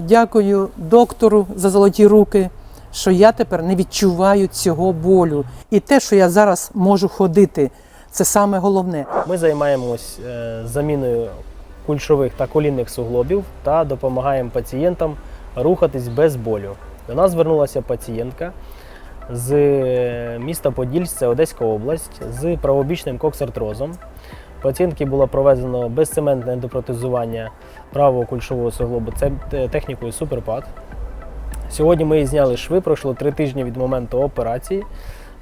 Дякую доктору за золоті руки, що я тепер не відчуваю цього болю. І те, що я зараз можу ходити, це саме головне. Ми займаємось е, заміною кульшових та колінних суглобів та допомагаємо пацієнтам рухатись без болю. До нас звернулася пацієнтка з е, міста Подільськ, це Одеська область, з правобічним коксартрозом. Пацієнтки було проведено безцементне ендопротезування правого кульшового суглобу це е, технікою Суперпад. Сьогодні ми її зняли шви, пройшло три тижні від моменту операції.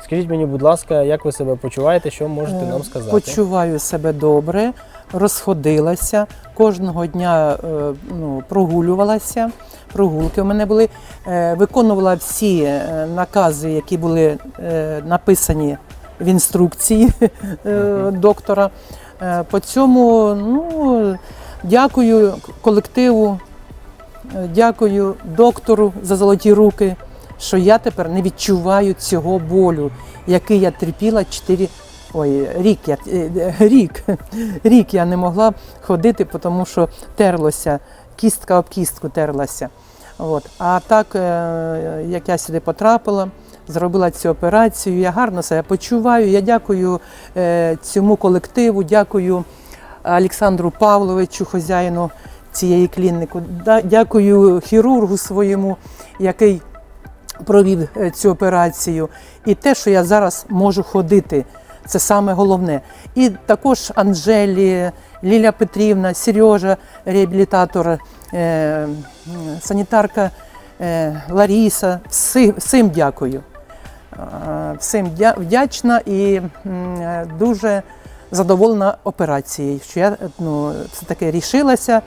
Скажіть мені, будь ласка, як ви себе почуваєте, що можете нам сказати? Почуваю себе добре, розходилася. Кожного дня е, ну, прогулювалася. Прогулки у мене були. Е, Виконувала всі е, накази, які були е, написані в інструкції е, доктора. Е, По цьому ну, дякую колективу, е, дякую доктору за золоті руки, що я тепер не відчуваю цього болю, який я терпіла 4 Ой, рік я е, рік, рік я не могла ходити, тому що терлося, кістка об кістку терлася. От. А так, як я сюди потрапила, зробила цю операцію, я гарно себе почуваю. Я дякую е, цьому колективу, дякую Олександру Павловичу, хазяїну цієї клініки, дякую хірургу своєму, який провів е, цю операцію. І те, що я зараз можу ходити, це саме головне. І також Анжелі, Ліля Петрівна, Сережа, реабілітатор, е, санітарка Ларіса. Всім дякую. Е, Всім вдячна і е, дуже задоволена операцією. Що я ну, все-таки рішилася,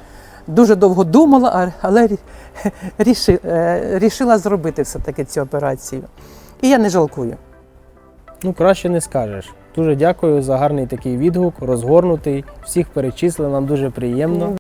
дуже довго думала, але е, рішила зробити все-таки цю операцію. І я не жалкую. Ну, краще не скажеш. Дуже дякую за гарний такий відгук, розгорнутий. Всіх перечислили, нам дуже приємно.